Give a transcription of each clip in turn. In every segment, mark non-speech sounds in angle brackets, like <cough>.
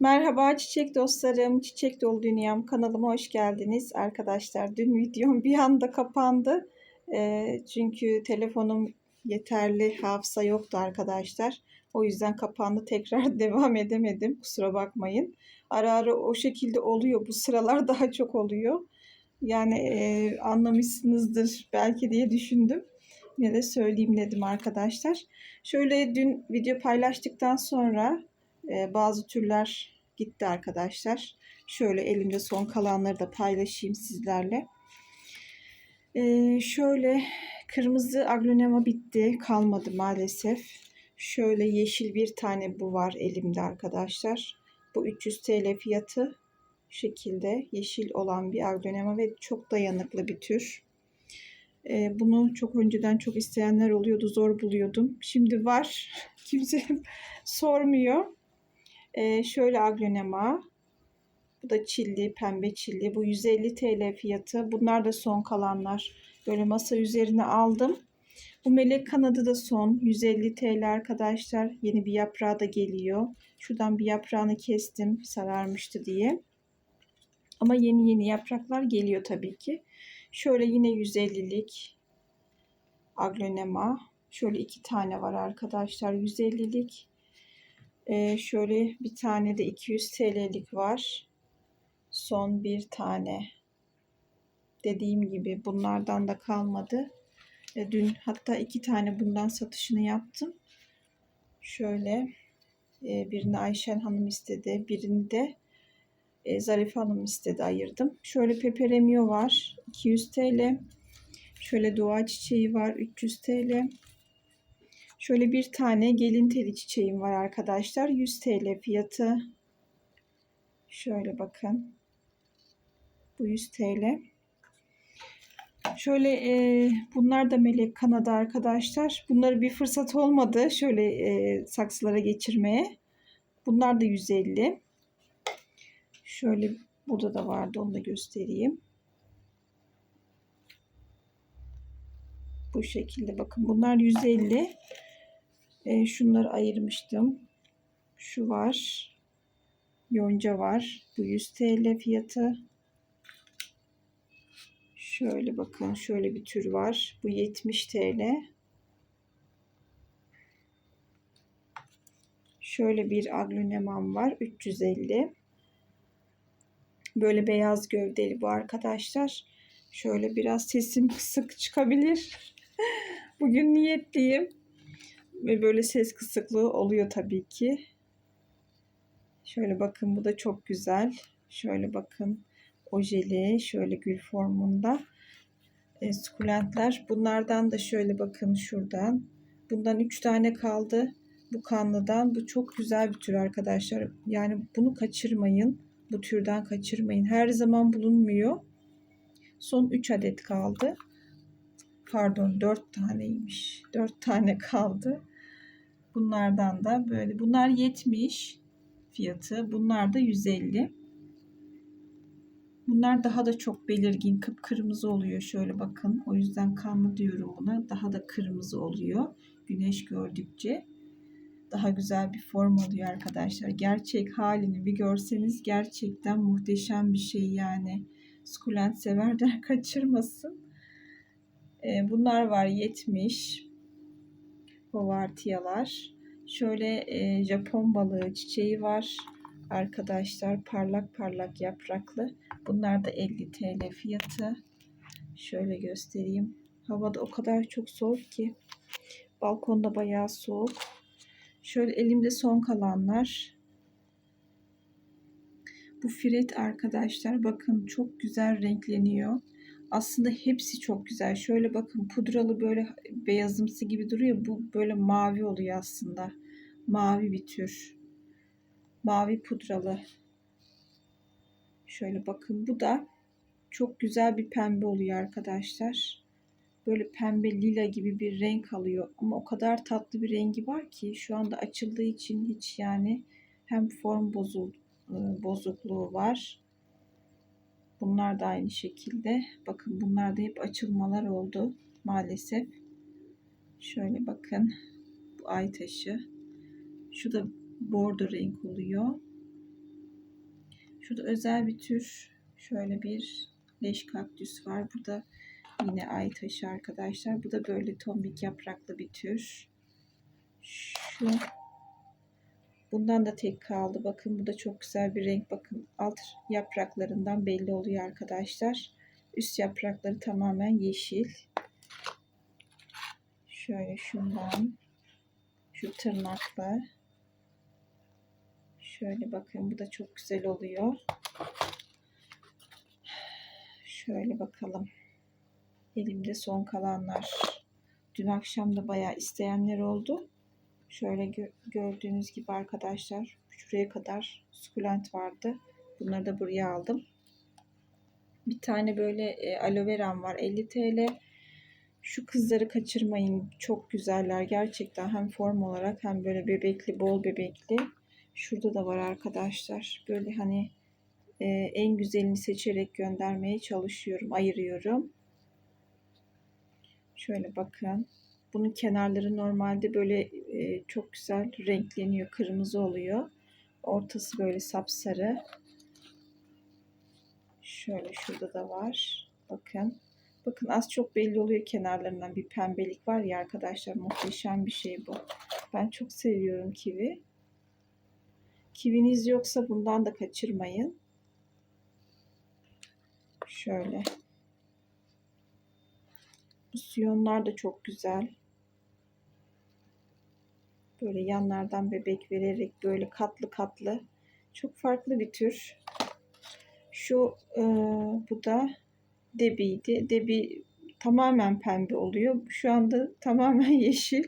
Merhaba çiçek dostlarım, çiçek dolu dünyam kanalıma hoş geldiniz arkadaşlar. Dün videom bir anda kapandı. Ee, çünkü telefonum yeterli hafıza yoktu arkadaşlar. O yüzden kapandı. <laughs> Tekrar devam edemedim. Kusura bakmayın. Ara ara o şekilde oluyor. Bu sıralar <laughs> daha çok oluyor. Yani e, anlamışsınızdır belki diye düşündüm. Yine de söyleyeyim dedim arkadaşlar. Şöyle dün video paylaştıktan sonra e, bazı türler gitti arkadaşlar. Şöyle elimde son kalanları da paylaşayım sizlerle. E, şöyle kırmızı aglonema bitti. Kalmadı maalesef. Şöyle yeşil bir tane bu var elimde arkadaşlar. Bu 300 TL fiyatı şekilde yeşil olan bir aglonema ve çok dayanıklı bir tür. E, bunu çok önceden çok isteyenler oluyordu. Zor buluyordum. Şimdi var. <laughs> Kimse sormuyor. E, şöyle aglonema. Bu da çilli, pembe çilli. Bu 150 TL fiyatı. Bunlar da son kalanlar. Böyle masa üzerine aldım. Bu melek kanadı da son. 150 TL arkadaşlar. Yeni bir yaprağı da geliyor. Şuradan bir yaprağını kestim. Sararmıştı diye. Ama yeni yeni yapraklar geliyor tabii ki. Şöyle yine 150'lik aglonema. Şöyle iki tane var arkadaşlar 150'lik. Ee, şöyle bir tane de 200 TL'lik var. Son bir tane. Dediğim gibi bunlardan da kalmadı. E, dün hatta iki tane bundan satışını yaptım. Şöyle e, birini Ayşen Hanım istedi. Birini de e, Zarife Hanım istedi ayırdım. Şöyle peperemio var 200 TL. Şöyle dua çiçeği var 300 TL. Şöyle bir tane gelin teli çiçeğim var arkadaşlar. 100 TL fiyatı. Şöyle bakın. Bu 100 TL. Şöyle e, bunlar da melek kanada arkadaşlar. Bunları bir fırsat olmadı. Şöyle e, saksılara geçirmeye. Bunlar da 150. Şöyle burada da vardı onu da göstereyim. Bu şekilde bakın bunlar 150. E, şunları ayırmıştım. Şu var. Yonca var. Bu 100 TL fiyatı. Şöyle bakın şöyle bir tür var. Bu 70 TL. Şöyle bir agluneman var. 350. Böyle beyaz gövdeli bu arkadaşlar. Şöyle biraz sesim <laughs> kısık çıkabilir. <laughs> Bugün niyetliyim. Ve böyle ses kısıklığı oluyor tabii ki. Şöyle bakın bu da çok güzel. Şöyle bakın ojeli şöyle gül formunda. E, sukulentler. Bunlardan da şöyle bakın şuradan. Bundan 3 tane kaldı. Bu kanlıdan. Bu çok güzel bir tür arkadaşlar. Yani bunu kaçırmayın. Bu türden kaçırmayın. Her zaman bulunmuyor. Son 3 adet kaldı. Pardon 4 taneymiş. 4 tane kaldı. Bunlardan da böyle. Bunlar 70 fiyatı. Bunlar da 150. Bunlar daha da çok belirgin kıpkırmızı oluyor. Şöyle bakın. O yüzden kanlı diyorum buna. Daha da kırmızı oluyor. Güneş gördükçe daha güzel bir form oluyor arkadaşlar. Gerçek halini bir görseniz gerçekten muhteşem bir şey yani. Sukulent severler <laughs> kaçırmasın. Ee, bunlar var 70. Povartiyalar. Şöyle e, Japon balığı çiçeği var. Arkadaşlar parlak parlak yapraklı. Bunlar da 50 TL fiyatı. Şöyle göstereyim. Havada o kadar çok soğuk ki. Balkonda bayağı soğuk. Şöyle elimde son kalanlar. Bu firet arkadaşlar bakın çok güzel renkleniyor. Aslında hepsi çok güzel. Şöyle bakın pudralı böyle beyazımsı gibi duruyor. Bu böyle mavi oluyor aslında. Mavi bir tür. Mavi pudralı. Şöyle bakın bu da çok güzel bir pembe oluyor arkadaşlar. Böyle pembe lila gibi bir renk alıyor. Ama o kadar tatlı bir rengi var ki şu anda açıldığı için hiç yani hem form bozul, e, bozukluğu var Bunlar da aynı şekilde. Bakın bunlar da hep açılmalar oldu maalesef. Şöyle bakın. Bu ay taşı. Şu da bordo renk oluyor. Şurada özel bir tür şöyle bir leş kaktüs var. Burada yine ay taşı arkadaşlar. Bu da böyle tombik yapraklı bir tür. Şu bundan da tek kaldı. Bakın bu da çok güzel bir renk. Bakın alt yapraklarından belli oluyor arkadaşlar. Üst yaprakları tamamen yeşil. Şöyle şundan şu tırnaklı. Şöyle bakın bu da çok güzel oluyor. Şöyle bakalım. Elimde son kalanlar. Dün akşam da bayağı isteyenler oldu. Şöyle gö- gördüğünüz gibi arkadaşlar şuraya kadar sukulent vardı. Bunları da buraya aldım. Bir tane böyle e, aloe veram var 50 TL. Şu kızları kaçırmayın. Çok güzeller gerçekten hem form olarak hem böyle bebekli, bol bebekli. Şurada da var arkadaşlar. Böyle hani e, en güzelini seçerek göndermeye çalışıyorum, ayırıyorum. Şöyle bakın. Bunun kenarları normalde böyle e, çok güzel renkleniyor, kırmızı oluyor. Ortası böyle sapsarı. Şöyle şurada da var. Bakın. Bakın az çok belli oluyor kenarlarından bir pembelik var ya arkadaşlar muhteşem bir şey bu. Ben çok seviyorum kivi. Kiviniz yoksa bundan da kaçırmayın. Şöyle. Bu siyonlar da çok güzel. Böyle yanlardan bebek vererek böyle katlı katlı. Çok farklı bir tür. Şu e, bu da Debi'ydi. Debi tamamen pembe oluyor. Şu anda tamamen <laughs> yeşil.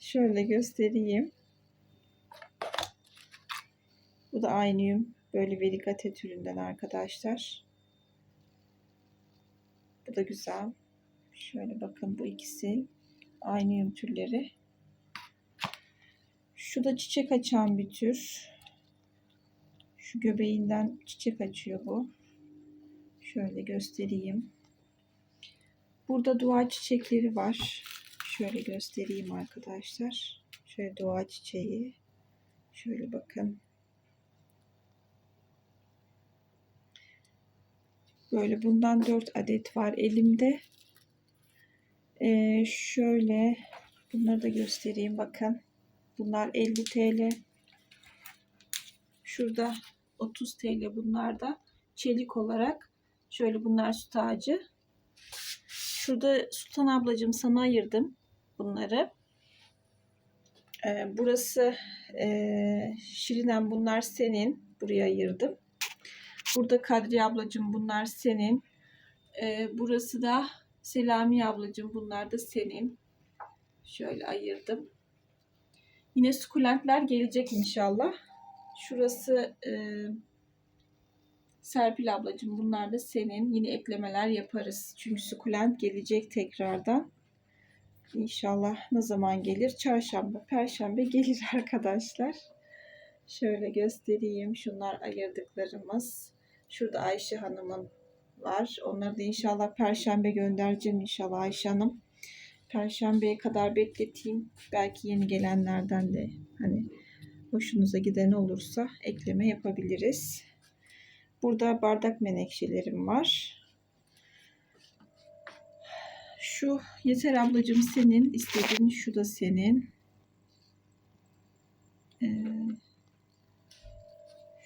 Şöyle göstereyim. Bu da aynıyım. Böyle veligate türünden arkadaşlar. Bu da güzel. Şöyle bakın bu ikisi aynıyım türleri. Şu da çiçek açan bir tür. Şu göbeğinden çiçek açıyor bu. Şöyle göstereyim. Burada dua çiçekleri var. Şöyle göstereyim arkadaşlar. Şöyle dua çiçeği. Şöyle bakın. Böyle bundan 4 adet var elimde. Ee, şöyle bunları da göstereyim bakın. Bunlar 50 TL. Şurada 30 TL bunlar da çelik olarak. Şöyle bunlar süt ağacı. Şurada Sultan ablacığım sana ayırdım bunları. Ee, burası e, Şirinen bunlar senin. Buraya ayırdım. Burada Kadriye ablacığım bunlar senin. Ee, burası da Selami ablacığım bunlar da senin. Şöyle ayırdım. Yine sukulentler gelecek inşallah. Şurası e, Serpil ablacığım bunlar da senin. Yine eklemeler yaparız. Çünkü sukulent gelecek tekrardan. İnşallah ne zaman gelir? Çarşamba, perşembe gelir <laughs> arkadaşlar. Şöyle göstereyim. Şunlar ayırdıklarımız. Şurada Ayşe Hanım'ın var. Onları da inşallah perşembe göndereceğim inşallah Ayşe Hanım. Perşembeye kadar bekleteyim. Belki yeni gelenlerden de hani hoşunuza giden olursa ekleme yapabiliriz. Burada bardak menekşelerim var. Şu yeter ablacığım senin. istediğin şu da senin. Ee,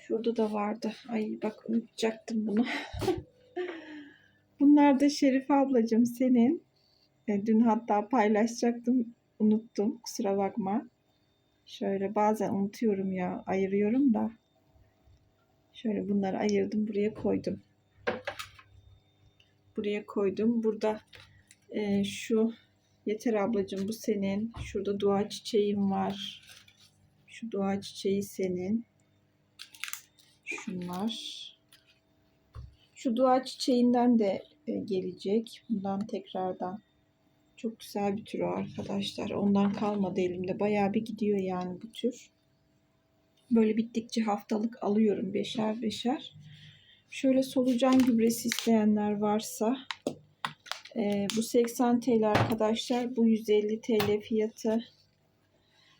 şurada da vardı. Ay bak unutacaktım bunu. <laughs> Bunlar da Şerif ablacığım senin. E, dün hatta paylaşacaktım. Unuttum. Kusura bakma. Şöyle bazen unutuyorum ya. Ayırıyorum da. Şöyle bunları ayırdım. Buraya koydum. Buraya koydum. Burada e, şu yeter ablacığım bu senin. Şurada dua çiçeğim var. Şu dua çiçeği senin. Şunlar. Şu dua çiçeğinden de e, gelecek. Bundan tekrardan. Çok güzel bir tür o arkadaşlar. Ondan kalmadı elimde. Bayağı bir gidiyor yani bu tür. Böyle bittikçe haftalık alıyorum beşer beşer. Şöyle solucan gübresi isteyenler varsa e, bu 80 TL arkadaşlar. Bu 150 TL fiyatı.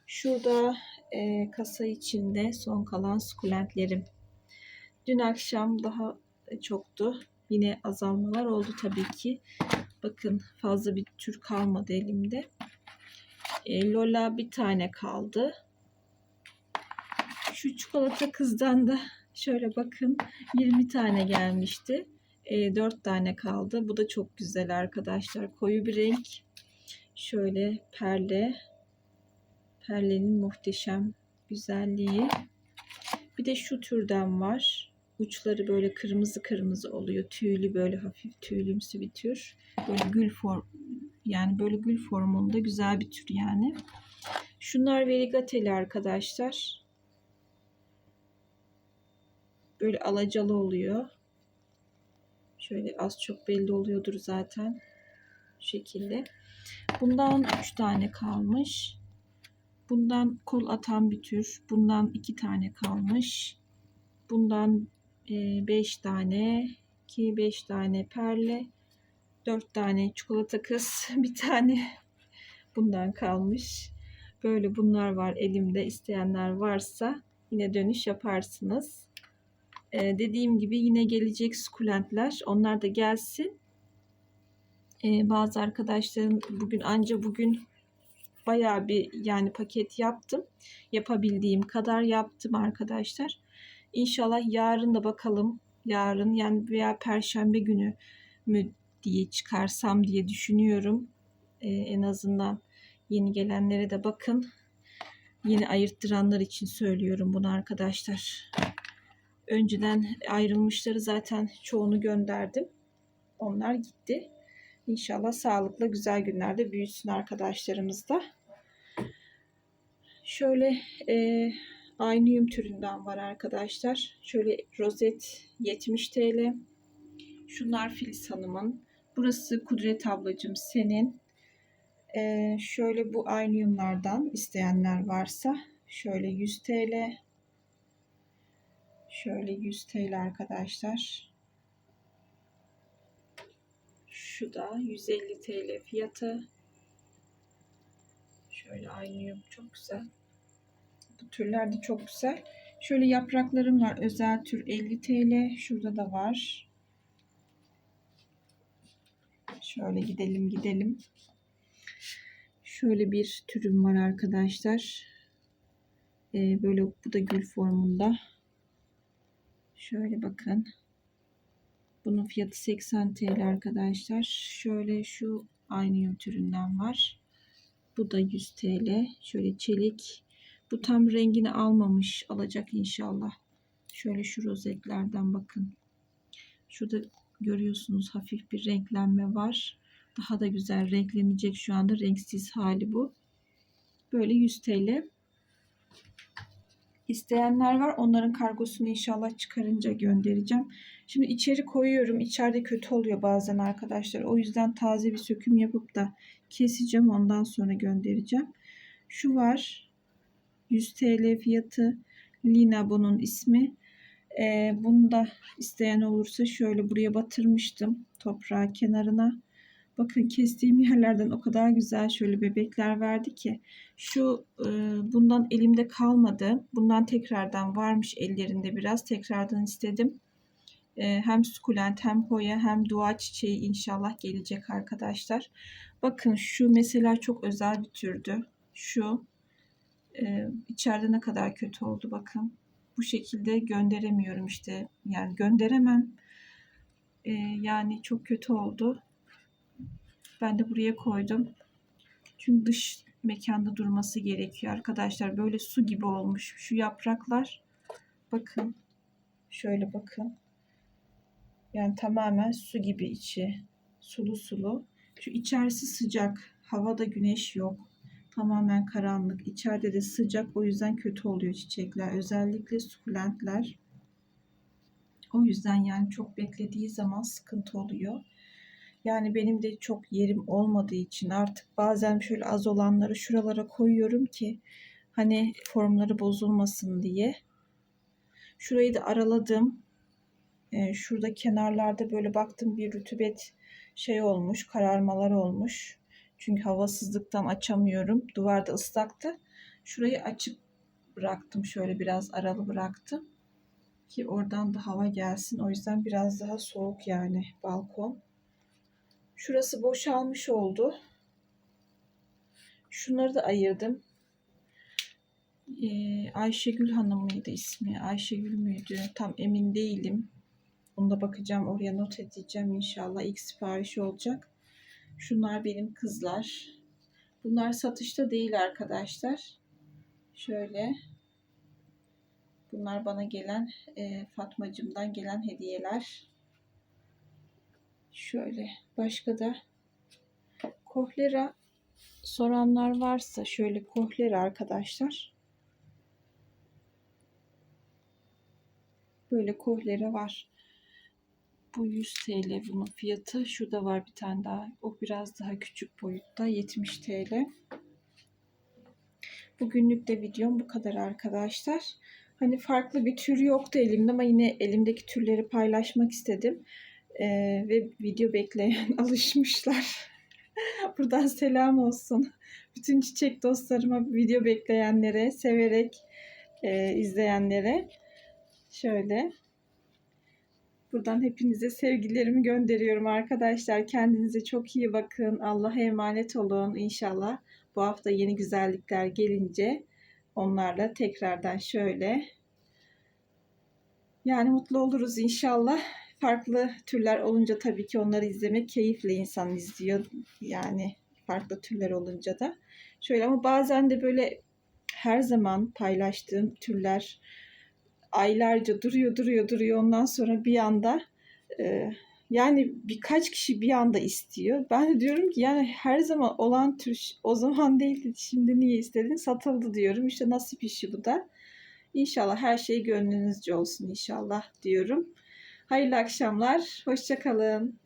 Şurada e, kasa içinde son kalan sukulentlerim. Dün akşam daha çoktu. Yine azalmalar oldu tabii ki. Bakın fazla bir tür kalmadı elimde. E, Lola bir tane kaldı. Şu çikolata kızdan da şöyle bakın 20 tane gelmişti. E, 4 tane kaldı. Bu da çok güzel arkadaşlar. Koyu bir renk. Şöyle perle. Perlenin muhteşem güzelliği. Bir de şu türden var. Uçları böyle kırmızı kırmızı oluyor. Tüylü böyle hafif tüylümsü bir tür. Böyle gül form yani böyle gül formunda güzel bir tür yani. Şunlar verigateli arkadaşlar. Böyle alacalı oluyor. Şöyle az çok belli oluyordur zaten. Bu şekilde. Bundan 3 tane kalmış. Bundan kol atan bir tür. Bundan 2 tane kalmış. Bundan 5 e, tane. 2 5 tane perle. 4 tane çikolata kız. <laughs> Bir tane bundan kalmış. Böyle bunlar var elimde. İsteyenler varsa yine dönüş yaparsınız. Ee, dediğim gibi yine gelecek sukulentler. Onlar da gelsin. Ee, bazı arkadaşlarım bugün anca bugün bayağı bir yani paket yaptım. Yapabildiğim kadar yaptım arkadaşlar. İnşallah yarın da bakalım. Yarın yani veya perşembe günü mü diye çıkarsam diye düşünüyorum. Ee, en azından yeni gelenlere de bakın. Yeni ayırttıranlar için söylüyorum bunu arkadaşlar. Önceden ayrılmışları zaten çoğunu gönderdim. Onlar gitti. İnşallah sağlıklı güzel günlerde büyüsün arkadaşlarımız da. Şöyle e, aynıyum türünden var arkadaşlar. Şöyle rozet 70 TL. Şunlar Filiz Hanım'ın. Burası Kudret ablacığım senin. E, şöyle bu aynıyumlardan isteyenler varsa şöyle 100 TL. Şöyle 100 TL arkadaşlar. Şu da 150 TL fiyatı. Şöyle aynıyım çok güzel. Bu türler de çok güzel. Şöyle yapraklarım var. Özel tür 50 TL. Şurada da var. Şöyle gidelim gidelim. Şöyle bir türüm var arkadaşlar. Ee, böyle bu da gül formunda. Şöyle bakın. Bunun fiyatı 80 TL arkadaşlar. Şöyle şu aynı türünden var. Bu da 100 TL. Şöyle çelik. Bu tam rengini almamış. Alacak inşallah. Şöyle şu rozetlerden bakın. Şurada görüyorsunuz hafif bir renklenme var. Daha da güzel renklenecek şu anda. Renksiz hali bu. Böyle 100 TL isteyenler var. Onların kargosunu inşallah çıkarınca göndereceğim. Şimdi içeri koyuyorum. İçeride kötü oluyor bazen arkadaşlar. O yüzden taze bir söküm yapıp da keseceğim. Ondan sonra göndereceğim. Şu var. 100 TL fiyatı. Lina bunun ismi. Ee, bunu da isteyen olursa şöyle buraya batırmıştım. Toprağı kenarına. Bakın kestiğim yerlerden o kadar güzel şöyle bebekler verdi ki. Şu e, bundan elimde kalmadı. Bundan tekrardan varmış ellerinde biraz. Tekrardan istedim. E, hem sukulent hem hoya hem dua çiçeği inşallah gelecek arkadaşlar. Bakın şu mesela çok özel bir türdü. Şu e, içeride ne kadar kötü oldu bakın. Bu şekilde gönderemiyorum işte. Yani gönderemem. E, yani çok kötü oldu. Ben de buraya koydum. Çünkü dış mekanda durması gerekiyor arkadaşlar. Böyle su gibi olmuş şu yapraklar. Bakın. Şöyle bakın. Yani tamamen su gibi içi. Sulu sulu. Şu içerisi sıcak. Havada güneş yok. Tamamen karanlık. İçeride de sıcak. O yüzden kötü oluyor çiçekler. Özellikle sukulentler. O yüzden yani çok beklediği zaman sıkıntı oluyor. Yani benim de çok yerim olmadığı için artık bazen şöyle az olanları şuralara koyuyorum ki hani formları bozulmasın diye. Şurayı da araladım. Ee, şurada kenarlarda böyle baktım bir rütubet şey olmuş, kararmalar olmuş. Çünkü havasızlıktan açamıyorum. Duvarda ıslaktı. Şurayı açık bıraktım. Şöyle biraz aralı bıraktım. Ki oradan da hava gelsin. O yüzden biraz daha soğuk yani balkon. Şurası boşalmış oldu. Şunları da ayırdım. Ee, Ayşegül Hanım mıydı ismi? Ayşegül müydü? Tam emin değilim. Onu da bakacağım. Oraya not edeceğim inşallah. İlk sipariş olacak. Şunlar benim kızlar. Bunlar satışta değil arkadaşlar. Şöyle. Bunlar bana gelen e, Fatmacımdan gelen hediyeler. Şöyle. Başka da kohlera soranlar varsa şöyle kohlera arkadaşlar. Böyle kohlera var. Bu 100 TL bunun fiyatı. Şurada var bir tane daha. O biraz daha küçük boyutta. 70 TL. Bugünlük de videom bu kadar arkadaşlar. Hani farklı bir tür yoktu elimde ama yine elimdeki türleri paylaşmak istedim. Ee, ve video bekleyen <laughs> alışmışlar. <laughs> Buradan selam olsun. Bütün çiçek dostlarıma, video bekleyenlere, severek e, izleyenlere. Şöyle. Buradan hepinize sevgilerimi gönderiyorum arkadaşlar. Kendinize çok iyi bakın. Allah'a emanet olun. İnşallah bu hafta yeni güzellikler gelince onlarla tekrardan şöyle yani mutlu oluruz inşallah. Farklı türler olunca tabii ki onları izlemek keyifle insan izliyor. Yani farklı türler olunca da. Şöyle ama bazen de böyle her zaman paylaştığım türler aylarca duruyor duruyor duruyor ondan sonra bir anda e, yani birkaç kişi bir anda istiyor. Ben de diyorum ki yani her zaman olan tür o zaman değildi şimdi niye istedin satıldı diyorum. İşte nasip işi bu da. İnşallah her şey gönlünüzce olsun inşallah diyorum. Hayırlı akşamlar. Hoşçakalın.